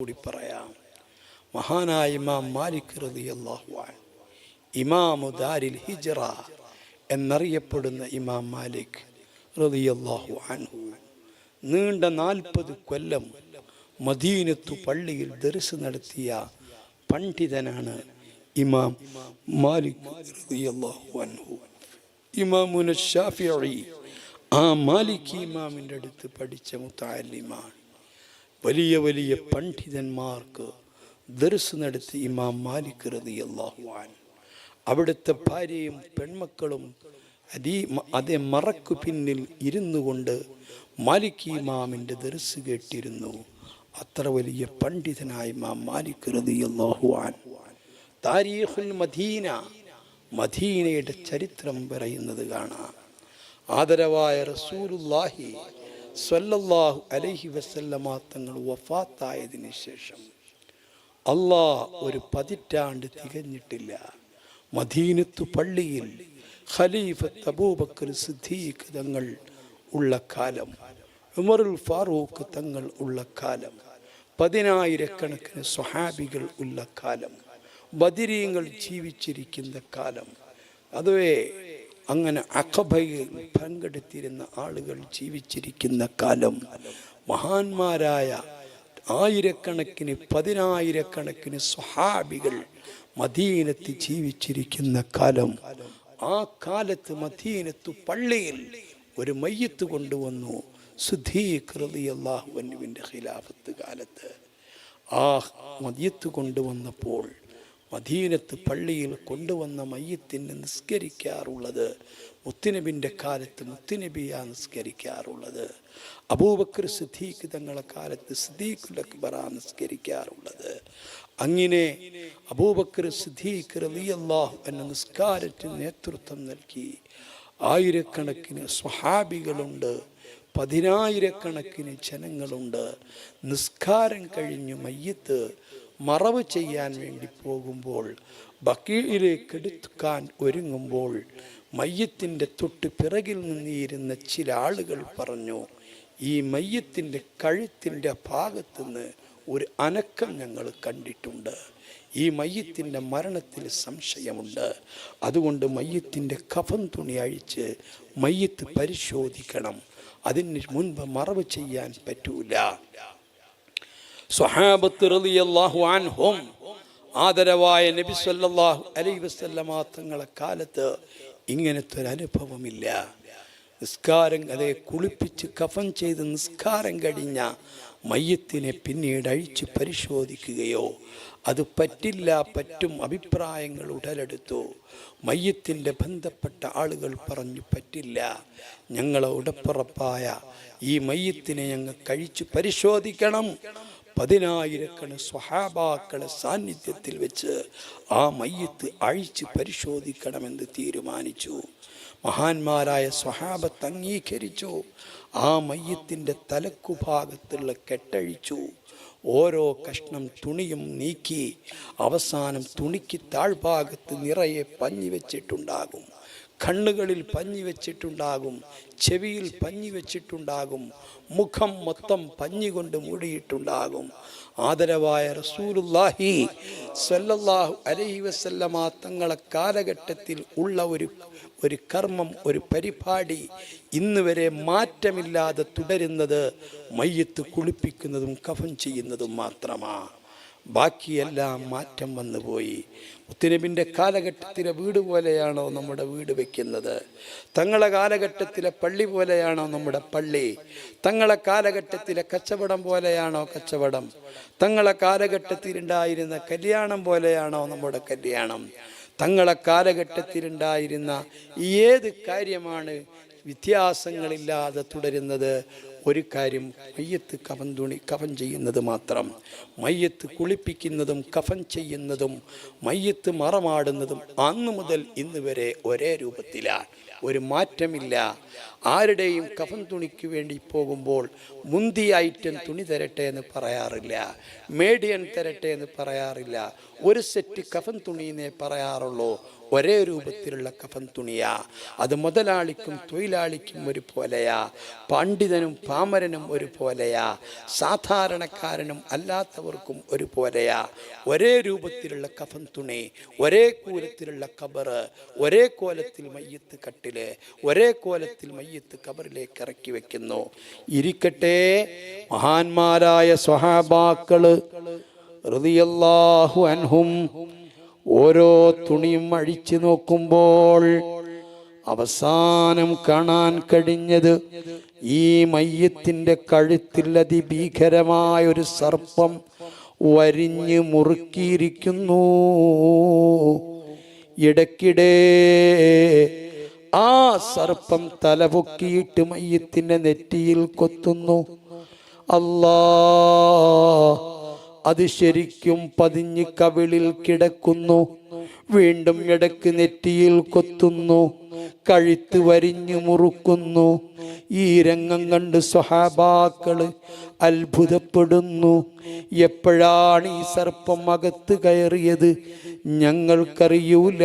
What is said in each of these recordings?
കൂടി പറയാം. മഹാനായ ഇമാം മാലിക് ഇമാമു ദാരിൽ ഹിജ്റ എന്നറിയപ്പെടുന്ന ഇമാം മാലിക് അൻഹു. നീണ്ട നാൽപ്പത് കൊല്ലം മദീനത്തു പള്ളിയിൽ ദർസ് നടത്തിയ പണ്ഡിതനാണ് ഇമാം മാലിക് റളിയല്ലാഹു അൻഹു. ഇമാമുന ഷാഫിഈ ആ മാലിക് ഇമാമിന്റെ അടുത്ത് പഠിച്ച മുത്താലിമാണ്. വലിയ വലിയ പണ്ഡിതന്മാർക്ക് ദർസ് നടത്തി ഇമാം മാലിക് റളിയല്ലാഹു അൻഹു. അവിടുത്തെ ഭാര്യയും പെൺമക്കളും അതീ അതേ മറക്കു പിന്നിൽ ഇരുന്നു കൊണ്ട് മാലിക് ഇമാമിന്റെ ദർസ് കേട്ടിരുന്നു. അത്ര വലിയ പണ്ഡിതനായ ഇമാം മാലിക് റളിയല്ലാഹു അൻഹു. താരീഖുൽ മദീന മദീനയുടെ ചരിത്രം പറയുന്നത് കാണാം. ആദരവായ റസൂലുല്ലാഹി സ്വല്ലല്ലാഹു അലൈഹി വസല്ലമ തങ്ങൾ വഫാത്തായതിന് ശേഷം അള്ളാ ഒരു പതിറ്റാണ്ട് തികഞ്ഞിട്ടില്ല. മദീനത്തു പള്ളിയിൽ ഖലീഫത്ത് അബൂബക്കർ സിദ്ദീഖ് തങ്ങൾ ഉള്ള കാലം ഉമറുൽ ഫാറൂഖ് തങ്ങൾ ഉള്ള കാലം പതിനായിരക്കണക്കിന് സ്വഹാബികൾ ഉള്ള കാലം ബദിരീങ്ങൾ ജീവിച്ചിരിക്കുന്ന കാലം. അതുവേ അങ്ങനെ അഖബയിൽ പങ്കെടുത്തിരുന്ന ആളുകൾ ജീവിച്ചിരിക്കുന്ന കാലം മഹാന്മാരായ ആയിരക്കണക്കിന് പതിനായിരക്കണക്കിന് സ്വഹാബികൾ മദീനത്ത് ജീവിച്ചിരിക്കുന്ന കാലം. ആ കാലത്ത് മദീനത്തു പള്ളിയിൽ ഒരു മയ്യത്ത് കൊണ്ടുവന്നു സുധീകൃതിയല്ലാഹുവിന്റെ ഖിലാഫത്ത് കാലത്ത്. ആ മദ്യത്ത് കൊണ്ടുവന്നപ്പോൾ മദീനത്ത് പള്ളിയിൽ കൊണ്ടുവന്ന മയ്യത്തിന് നിസ്കരിക്കാറുള്ളത്. മുത്തുനബിന്റെ കാലത്ത് മുത്തുനബിയാ നിസ്കരിക്കാറുള്ളത്. അബൂബക്കർ സിദ്ദീഖ് തങ്ങളെ കാലത്ത് സിദ്ദീഖുൽ അക്ബറാ നിസ്കരിക്കാറുള്ളത്. അങ്ങനെ അബൂബക്കർ സിദ്ദീഖ് റളിയല്ലാഹു എന്ന നിസ്കാരത്തിന് നേതൃത്വം നൽകി. ആയിരക്കണക്കിന് സ്വഹാബികളുണ്ട് പതിനായിരക്കണക്കിന് ജനങ്ങളുണ്ട്. നിസ്കാരം കഴിഞ്ഞു മയ്യത്ത് മറവ് ചെയ്യാൻ വേണ്ടി പോകുമ്പോൾ ബക്കീയിലേക്ക് എടുക്കാൻ ഒരുങ്ങുമ്പോൾ മയ്യത്തിന്റെ തൊട്ട് പിറകിൽ നിന്നിരുന്ന ചില ആളുകൾ പറഞ്ഞു ഈ മയ്യത്തിന്റെ കഴുത്തിന്റെ ഭാഗത്തുനിന്ന് ഒരു അനക്കം ഞങ്ങൾ കണ്ടിട്ടുണ്ട്. ഈ മയ്യത്തിന്റെ മരണത്തിൽ സംശയമുണ്ട്. അതുകൊണ്ട് മയ്യത്തിന്റെ കഫൻ തുണി അഴിച്ച് മയ്യത്ത് പരിശോധിക്കണം. അതിന് മുൻപ് മറവ് ചെയ്യാൻ പറ്റൂല. സ്വഹാബത്ത് റളിയല്ലാഹു അൻഹും ആദരവായ നബി സല്ലല്ലാഹു അലൈഹി വസല്ലമ തങ്ങളെ കാലത്ത് ഇങ്ങനത്തെ ഒരു അനുഭവമില്ല നിസ്കാരം അതെ കുളിപ്പിച്ച് കഫൻ ചെയ്ത് നിസ്കാരം കഴിഞ്ഞ മയ്യത്തിനെ പിന്നീട് അഴിച്ച് പരിശോധിക്കുകയോ അത് പറ്റില്ല പറ്റും അഭിപ്രായങ്ങൾ ഉടലെടുത്തു. മയ്യത്തിന്റെ ബന്ധപ്പെട്ട ആളുകൾ പറഞ്ഞു പറ്റില്ല ഞങ്ങളെ ഉടപ്പുറപ്പായ ഈ മയ്യത്തിനെ ഞങ്ങൾ കഴിച്ചു പരിശോധിക്കണം. പതിനായിരക്കണ സ്വഹാബാക്കളെ സാന്നിധ്യത്തിൽ വെച്ച് ആ മയ്യത്ത് അഴിച്ച് പരിശോധിക്കണമെന്ന് തീരുമാനിച്ചു. മഹാന്മാരായ സ്വഹാബത്ത് അംഗീകരിച്ചു. ആ മയ്യത്തിന്റെ തലക്കുഭാഗത്തുള്ള കെട്ടഴിച്ചു. ഓരോ കഷ്ണം തുണിയും നീക്കി അവസാനം തുണിക്ക് താഴ്ഭാഗത്ത് നിറയെ പഞ്ഞി വെച്ചിട്ടുണ്ടാകും കണ്ണുകളിൽ പഞ്ഞി വെച്ചിട്ടുണ്ടാകും ചെവിയിൽ പഞ്ഞി വെച്ചിട്ടുണ്ടാകും മുഖം മൊത്തം പഞ്ഞി കൊണ്ട് മൂടിയിട്ടുണ്ടാകും. ആദരവായ റസൂലുല്ലാഹി സല്ലല്ലാഹു അലൈഹി വസല്ലമ തങ്ങളെ കാലഘട്ടത്തിൽ ഉള്ള ഒരു ഒരു കർമ്മം ഒരു പരിപാടി ഇന്ന് വരെ മാറ്റമില്ലാതെ തുടരുന്നത് മയ്യത്ത് കുളിപ്പിക്കുന്നതും കഫൻ ചെയ്യുന്നതും മാത്രമാണ് ബാക്കിയെല്ലാം മാറ്റം വന്നു പോയി മുത്തുനബിന്റെ കാലഘട്ടത്തിലെ വീട് പോലെയാണോ നമ്മുടെ വീട് വെക്കുന്നത്? തങ്ങളെ കാലഘട്ടത്തിലെ പള്ളി പോലെയാണോ നമ്മുടെ പള്ളി? തങ്ങളെ കാലഘട്ടത്തിലെ കച്ചവടം പോലെയാണോ കച്ചവടം? തങ്ങളെ കാലഘട്ടത്തിലുണ്ടായിരുന്ന കല്യാണം പോലെയാണോ നമ്മുടെ കല്യാണം? തങ്ങളെ കാലഘട്ടത്തിലുണ്ടായിരുന്ന ഏത് കാര്യമാണ് വ്യത്യാസങ്ങളില്ലാതെ തുടരുന്നത്? ഒരു കാര്യം മയ്യത്ത് കഫൻ തുണി കഫൻ ചെയ്യുന്നത് മാത്രം. മയ്യത്ത് കുളിപ്പിക്കുന്നതും കഫൻ ചെയ്യുന്നതും മയ്യത്ത് മറമാടുന്നതും അന്ന് മുതൽ ഇന്ന് വരെ ഒരേ രൂപത്തിലാണ് ഒരു മാറ്റമില്ല. ആരുടെയും കഫൻ തുണിക്ക് വേണ്ടി പോകുമ്പോൾ മുന്തി ഐറ്റം തുണി തരട്ടെ എന്ന് പറയാറില്ല. മേഡിയൻ തരട്ടെ എന്ന് പറയാറില്ല. ഒരു സെറ്റ് കഫൻ തുണിയെന്നേ പറയാറുള്ളൂ. ഒരേ രൂപത്തിലുള്ള കഫൻ തുണിയാ. അത് മുതലാളിക്കും തൊഴിലാളിക്കും ഒരുപോലെയാ പണ്ഡിതനും പാമരനും ഒരുപോലെയാ സാധാരണക്കാരനും അല്ലാത്തവർക്കും ഒരുപോലെയാ ഒരേ രൂപത്തിലുള്ള കഫൻ തുണി ഒരേ കൂലത്തിലുള്ള കബറ് ഒരേ കോലത്തിൽ മയ്യത്ത് കട്ടിൽ ഒരേ കോലത്തിൽ മയ്യത്ത് കബറിലേക്ക് ഇറക്കി വെക്കുന്നു. ഇരിക്കട്ടെ മഹാന്മാരായ സ്വഹാബാക്കൾ റളിയല്ലാഹു അൻഹും ഓരോ തുണിയും അഴിച്ചു നോക്കുമ്പോൾ അവസാനം കാണാൻ കഴിഞ്ഞത് ഈ മയ്യത്തിന്റെ കഴുത്തിൽ അതിഭീകരമായ ഒരു സർപ്പം വരിഞ്ഞ് മുറുക്കിയിരിക്കുന്നു. ഇടയ്ക്കിടെ ആ സർപ്പം തലപൊക്കിയിട്ട് മയ്യത്തിന്റെ നെറ്റിയിൽ കൊത്തുന്നു. അല്ലാ അത് ശരിക്കും പതിഞ്ഞ് കവിളിൽ കിടക്കുന്നു. വീണ്ടും ഇടയ്ക്ക് നെറ്റിയിൽ കൊത്തുന്നു. കഴുത്ത് വരിഞ്ഞു മുറുക്കുന്നു. ഈ രംഗം കണ്ട് സ്വഹാബാക്കൾ അത്ഭുതപ്പെടുന്നു. എപ്പോഴാണ് ഈ സർപ്പം അകത്ത് കയറിയത്? ഞങ്ങൾക്കറിയൂല.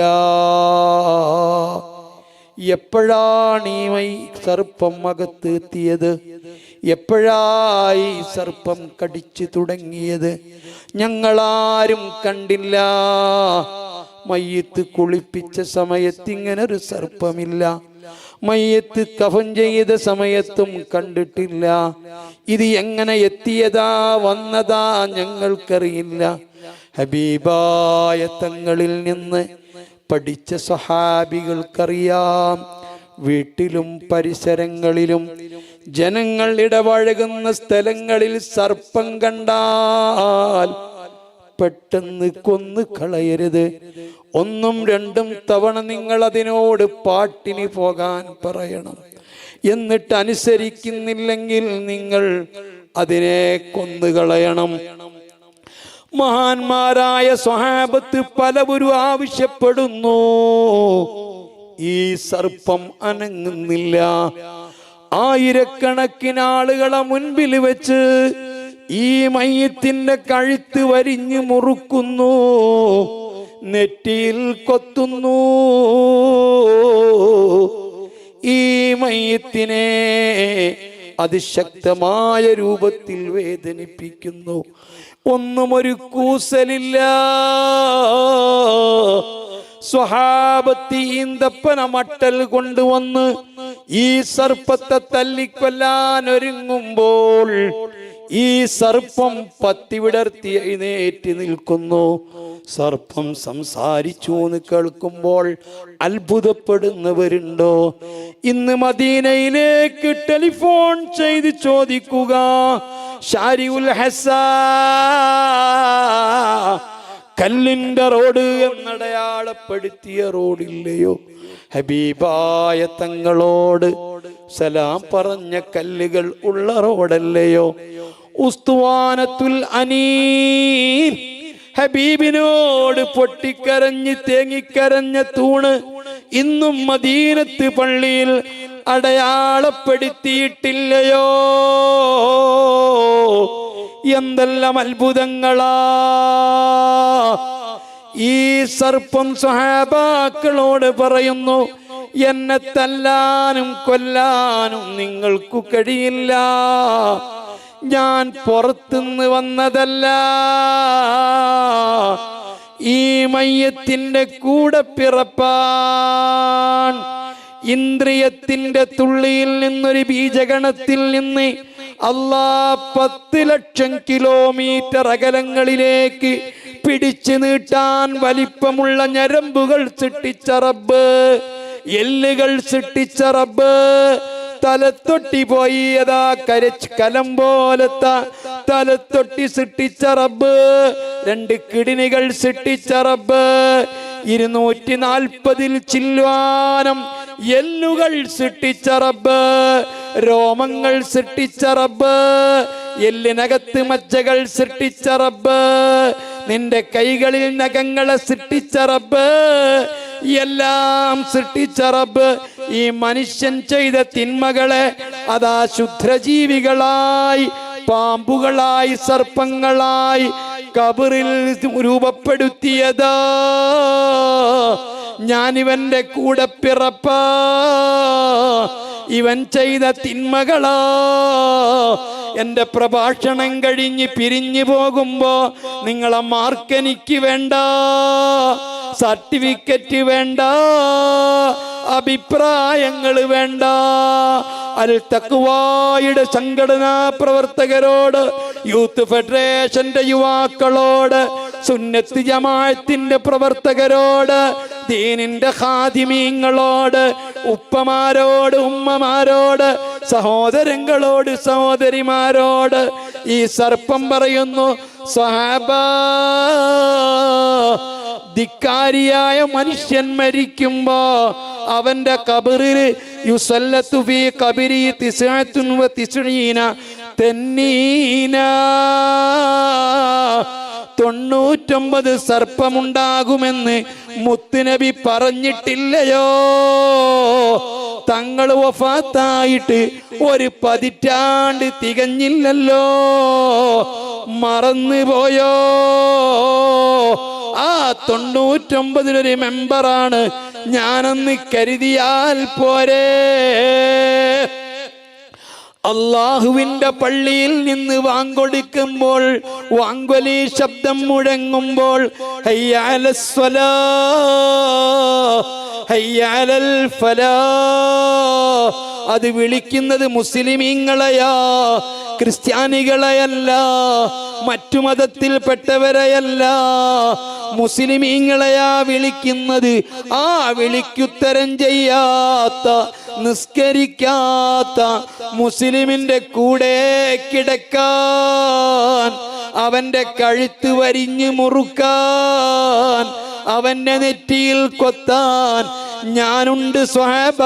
എപ്പോഴാണ് ഈ സർപ്പം അകത്ത് എത്തിയത്? എപ്പോഴായി സർപ്പം കടിച്ചു തുടങ്ങിയത്? ഞങ്ങളാരും കണ്ടില്ല. മയ്യത്ത് കുളിപ്പിച്ച സമയത്ത് ഇങ്ങനെ ഒരു സർപ്പമില്ല. മയ്യത്ത് കഫൻ ചെയ്ത സമയത്തും കണ്ടിട്ടില്ല. ഇത് എങ്ങനെ എത്തിയതാ വന്നതാ ഞങ്ങൾക്കറിയില്ല. ഹബീബായ തങ്ങളിൽ നിന്ന് പഠിച്ച സഹാബികൾക്കറിയാം വീട്ടിലും പരിസരങ്ങളിലും ജനങ്ങൾ ഇടപഴകുന്ന സ്ഥലങ്ങളിൽ സർപ്പം കണ്ടാൽ പെട്ടെന്ന് കൊന്നു കളയരുത്. ഒന്നും രണ്ടും തവണ നിങ്ങൾ അതിനോട് പാട്ടിന് പോകാൻ പറയണം. എന്നിട്ട് അനുസരിക്കുന്നില്ലെങ്കിൽ നിങ്ങൾ അതിനെ കൊന്നുകളയണം മഹാന്മാരായ സ്വഹാബത്ത് പലവരും ആവശ്യപ്പെടുന്നു. ഈ സർപ്പം അനങ്ങുന്നില്ല. ആയിരക്കണക്കിന് ആളുകളെ മുൻപിൽ വെച്ച് ഈ മയ്യത്തിന്റെ കഴുത്ത് വരിഞ്ഞു മുറുക്കുന്നു നെറ്റിയിൽ കൊത്തുന്നു. ഈ മയ്യത്തിനെ അതിശക്തമായ രൂപത്തിൽ വേദനിപ്പിക്കുന്നു. ഒന്നും ഒരു കൂസലില്ല. സ്വഹാബത്തി ഈന്തപ്പന മട്ടൽ കൊണ്ടുവന്ന് ഈ സർപ്പത്തെ തല്ലിക്കൊല്ലാൻ ഒരുങ്ങുമ്പോൾ ഈ സർപ്പം പത്തിവിടർത്തി വിടർത്തി എഴുന്നേറ്റ് നിൽക്കുന്നു. സർപ്പം സംസാരിച്ചു എന്ന് കേൾക്കുമ്പോൾ അത്ഭുതപ്പെടുന്നവരുണ്ടോ? ഇന്ന് മദീനയിലേക്ക് ടെലിഫോൺ ചെയ്ത് ചോദിക്കുക ഷാരിഉൽ ഹസാ കല്ലിന്റെ റോഡ് എന്നടയാളപ്പെടുത്തിയ റോഡില്ലയോ? ഹബീബായ തങ്ങളോട് സലാം പറഞ്ഞ കല്ലുകൾ ഉള്ള റോഡല്ലയോ? ഉസ്തുവാനത്തുൽ അനീൻ ഹബീബിനോട് പൊട്ടിക്കരഞ്ഞ് തേങ്ങിക്കരഞ്ഞ തൂണ് ഇന്നും മദീനത്ത് പള്ളിയിൽ അടയാളപ്പെടുത്തിയിട്ടില്ലയോ? എന്തെല്ലാം അത്ഭുതങ്ങളാ. ഈ സർപ്പം സഹാബാക്കളോട് പറയുന്നു എന്നെ തല്ലാനും കൊല്ലാനും നിങ്ങൾക്കു കഴിയില്ല. ഞാൻ പുറത്തുനിന്ന് വന്നതല്ല. ഈ മയ്യത്തിന്റെ കൂടെ പിറപ്പാൻ ഇന്ദ്രിയത്തിന്റെ തുള്ളിയിൽ നിന്നൊരു ബീജഗണത്തിൽ നിന്ന് അല്ലാ പത്ത് ലക്ഷം കിലോമീറ്റർ അകലങ്ങളിലേക്ക് പിടിച്ചു നീട്ടാൻ വലിപ്പമുള്ള ഞരമ്പുകൾ സൃഷ്ടിച്ച റബ്ബ്. എല്ലുകൾ സൃഷ്ടിച്ച റബ്ബ്. തലത്തൊട്ടി പോയി അതാ കരച്ച് കലം പോലത്തെ തലത്തൊട്ടി സൃഷ്ടിച്ച റബ്ബ്. രണ്ട് കിടിനികൾ സൃഷ്ടിച്ച റബ്ബ്. ഇരുന്നൂറ്റി നാൽപ്പതിൽ ചില്വാനം. എല്ലുകൾ സൃഷ്ടിച്ച റബ്ബ് രോമങ്ങൾ സൃഷ്ടിച്ച റബ്ബ് എല്ലിനകത്ത് മജ്ജകൾ സൃഷ്ടിച്ച റബ്ബ് നിന്റെ കൈകളിൽ നഖങ്ങളെ സൃഷ്ടിച്ച റബ്ബ് എല്ലാം സൃഷ്ടിച്ച റബ്ബ്. ഈ മനുഷ്യൻ ചെയ്ത തിന്മകളെ അതാ ശുദ്രജീവികളായി പാമ്പുകളായി സർപ്പങ്ങളായി കബറിൽ രൂപപ്പെടുത്തിയതാ. ഞാനിവന്റെ കൂടെ പിറപ്പ. ഇവൻ ചെയ്ത തിന്മകളാ. എന്റെ പ്രഭാഷണം കഴിഞ്ഞ് പിരിഞ്ഞു പോകുമ്പോ നിങ്ങളെ മാർക്ക് എനിക്ക് വേണ്ട. സർട്ടിഫിക്കറ്റ് വേണ്ട. അഭിപ്രായങ്ങൾ വേണ്ട. അൽ തക്കുവായുടെ സംഘടനാ പ്രവർത്തകരോട് യൂത്ത് ഫെഡറേഷന്റെ യുവാക്കളോട് സുന്നത്ത് ജമാഅത്തിന്റെ പ്രവർത്തകരോട് ദീനിന്റെ ഹാദിമീങ്ങളോട് ഉപ്പമാരോട് ഉമ്മമാരോട് സഹോദരങ്ങളോട് സഹോദരിമാരോട് ഈ സർപ്പം പറയുന്നു സ്വഹാബ ധിക്കാരിയായ മനുഷ്യൻ മരിക്കുമ്പോ അവന്റെ കബറിൽ യുസല്ലത്തു ഫീ കബരി തിസുണീന വ തിസ്ഈന തെന്നീന. തൊണ്ണൂറ്റൊമ്പത് സർപ്പമുണ്ടാകുമെന്ന് മുത്തുനബി പറഞ്ഞിട്ടില്ലയോ? തങ്ങൾ വഫാത്തായിട്ട് ഒരു പതിറ്റാണ്ട് തികഞ്ഞില്ലല്ലോ. മറന്നുപോയോ ആ തൊണ്ണൂറ്റൊമ്പതിലൊരു മെമ്പറാണ് ഞാനെന്ന് കരുതിയാൽ പോരെ അള്ളാഹുവിന്റെ പള്ളിയിൽ നിന്ന് വാങ്കൊടുക്കുമ്പോൾ വാങ്കൊലി ശബ്ദം മുഴങ്ങുമ്പോൾ ഹയ്യാലസ്വലാ, ഹയ്യാലൽ ഫലാ. അത് വിളിക്കുന്നത് മുസ്ലിമീങ്ങളെയാ ക്രിസ്ത്യാനികളെയല്ല മറ്റു മതത്തിൽപ്പെട്ടവരെയല്ല. മുസ്ലിമീങ്ങളെയാ വിളിക്കുന്നത്. ആ വിളിക്കുത്തരം ചെയ്യാത്ത നിസ്കരിക്കാത്ത മുസ്ലിമിന്റെ കൂടെ കിടക്കാൻ അവന്റെ കഴുത്ത് വരിഞ്ഞു മുറുക്കാൻ അവന്റെ നെറ്റിയിൽ കൊത്താൻ ഞാനുണ്ട് സ്വഹബ.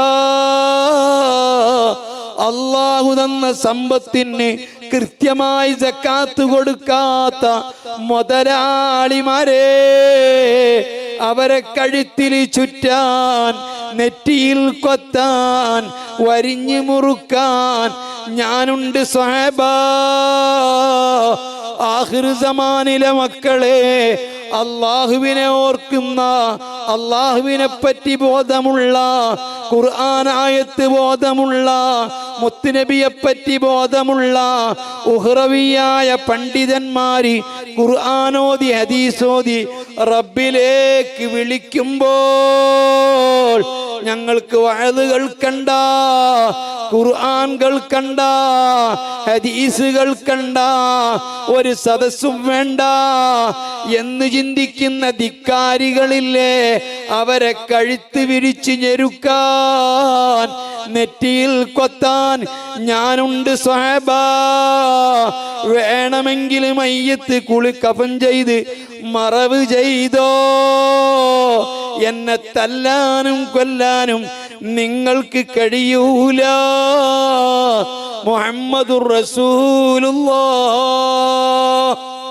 അള്ളാഹു തന്ന സമ്പത്തിന് കൃത്യമായി ജക്കാത്ത് കൊടുക്കാത്ത മുതലാളിമാരെ അവരെ കഴുത്തിൽ ചുറ്റാൻ നെറ്റിയിൽ കൊത്താൻ വരിഞ്ഞു മുറുക്കാൻ ഞാനുണ്ട് സ്വഹബ. ആഹൃസമാനിലെ മക്കളെ അള്ളാഹുവിനെ ഓർക്കുന്ന അള്ളാഹുവിനെ പറ്റി ബോധമുള്ള ഖുർആനായത്ത് ബോധമുള്ള മുത്തുനബിയെ പറ്റി ബോധമുള്ള ഉഹ്റവിയായ പണ്ഡിതന്മാരി ഖുർആാനോദി ഹദീസോദി റബ്ബിലേക്ക് വിളിക്കുമ്പോൾ ഞങ്ങൾക്ക് വയലുകൾ കണ്ട ഖുർആൻകൾ കണ്ട ഹദീസുകൾ കണ്ട ഒരു സദസ്സും വേണ്ട എന്ന് ചിന്തിക്കുന്ന ധിക്കാരികളില്ലേ അവരെ കഴുത്ത് വിരിച്ച് ഞെരുക്കാൻ നെറ്റിയിൽ കൊത്താൻ ഞാനുണ്ട് സ്വഹബ. വേണമെങ്കിൽ മയ്യത്ത് കുളി കഫൻ ചെയ്ത് മറവ് ചെയ്തോ. എന്നെ തല്ലാനും കൊല്ലാനും നിങ്ങൾക്ക് കഴിയൂല. മുഹമ്മദുർ റസൂലുള്ളാഹ്